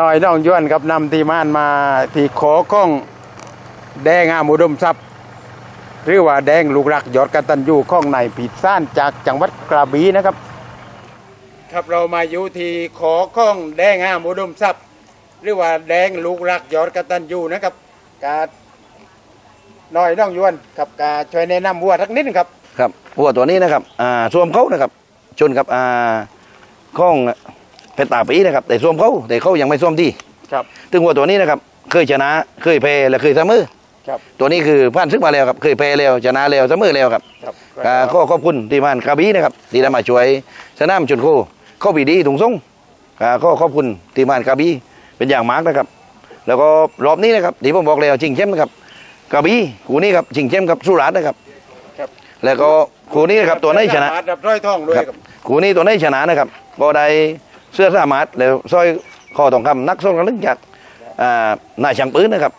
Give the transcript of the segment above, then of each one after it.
น้อยน้องย้วนครับนำทีมานมาที่ขอข้องแดงอามุดมทรัพย์หรือว่าแดงลูกรักยอดกตันยูข้องในผิดซ่านจากจังหวัดกระบี่นะครับ ครับเรามาอยู่ที่ขอข้องแดงอามุดมทรัพย์ หรือว่าแดงลูกรักยอดกตันยูนะครับกาน้อยน้องย้วนครับกาช่วยแนะนำวัวทักนิดหนึงครับครับวัวตัวนี้นะครับอ่าสวมเขานะครับชนกับอ่าข้อง เพชรตาปีนะครับแต่สวมเขาแต่เขายังไม่สวมที่ครับถึงวัวตัวนี้นะครับ เคยชนะเคยแพ้และเคยเสมอครับตัวนี้คือผ่านซึกมาแล้วครับ เคยแพ้แล้วชนะแล้วเสมอแล้วครับครับอ่าก็ขอบคุณที่มานกระบี่นะครับที่ได้มาช่วยสนามชนโคเข้าปีดีถุงส่งอ่าก็ขอบคุณที่มานกระบี่เป็นอย่างมากนะครับ แล้วก็รอบนี้นะครับที่ผมบอกแล้วชิงเข้มป์นะครับกระบี่คู่นี้ครับชิงเข้มป์กับสุราษฎร์นะครับครับแล้วก็คู่นี้นะครับตัวไหนชนะสามารถรับร้อยทองด้วยครับครับคู่นี้ตัวไหนชนะนะครับก็ได้ เสื้อสามารถแล้วสร้อยคอทองคำนักส่งกันลึกจากอ่านายช่างปืนนะครับ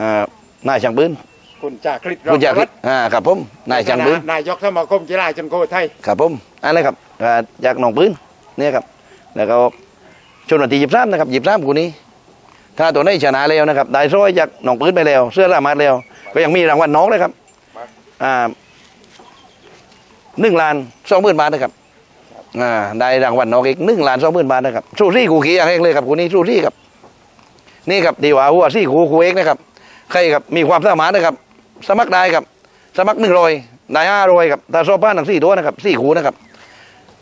อ่านายช่างปืนคุณจากคลิปคุณจากรอ่าครับผมนายช่างปืนนายกสมาคมกีฬาชนโคไทยครับผมอันนี้ครับอ่าจากหนองปืนเนี่ยครับแล้วก็ชนวันที่ยิบซ้ำนะครับยิบซ้ำคู่นี้ ถ้าตัวไหนชนะแล้วนะครับได้สร้อยจากหนองปืนไปแล้ว เสื้อสามารถแล้ว ก็ยังมีรางวัลน้องเลยครับอ่าหนึ่งล้านสองหมื่นบาทนะครับ อ่าได้รางวัลนอกอีกหนึ่งล้านสองหมื่นบาทนะครับสู้ซี่กูขี่อย่างเองเลยครับคนนี้สู้ซี่ครับ นี่ครับดีว่าหัวซี่กูคูเอกนะครับใครครับมีความสามารถนะครับ สมัครได้ครับ สมัครหนึ่งร้อยได้ห้าร้อยครับถ้าสอบผ่านทั้งสี่ตัวนะครับสี่คูนะครับ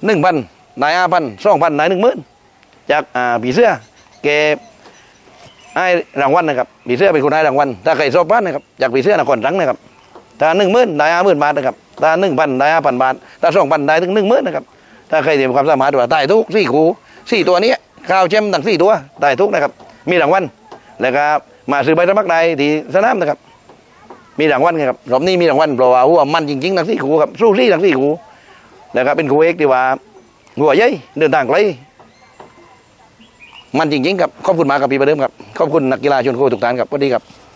หนึ่งพันได้ห้าพันสองพันได้หนึ่งหมื่นจากอ่าผีเสื้อเกให้รางวัลนะครับผีเสื้อเป็นคนให้รางวัลถ้าใครสอบผ่านนะครับจากผีเสื้อนครรังนะครับถ้าหนึ่งหมื่นได้ห้าหมื่นบาทนะครับถ้าหนึ่งพันได้ห้าพันบาทถ้าสองพันได้ถึงหนึ่งหมื่นนะครับ ถ้าใครมีความสามารถว่าได้ทุกสี่คูสี่ตัวนี้ข้าวเช่มทั้งสี่ตัวได้ทุกนะครับ มีรางวัลแล้วก็มาซื้อใบสมัครได้ที่สนามนะครับ มีรางวัลครับรอบนี้มีรางวัลเพราะว่าหัวมันจริงๆทั้งสี่คูครับสู้ซี่ทั้งสี่คูแล้วก็เป็นคูเอกที่ว่าหัวใหญ่เดินทางไกลมันจริงๆครับขอบคุณมากครับพี่ประเดิมครับขอบคุณนักกีฬาชนโคทุกท่านครับสวัสดีครับ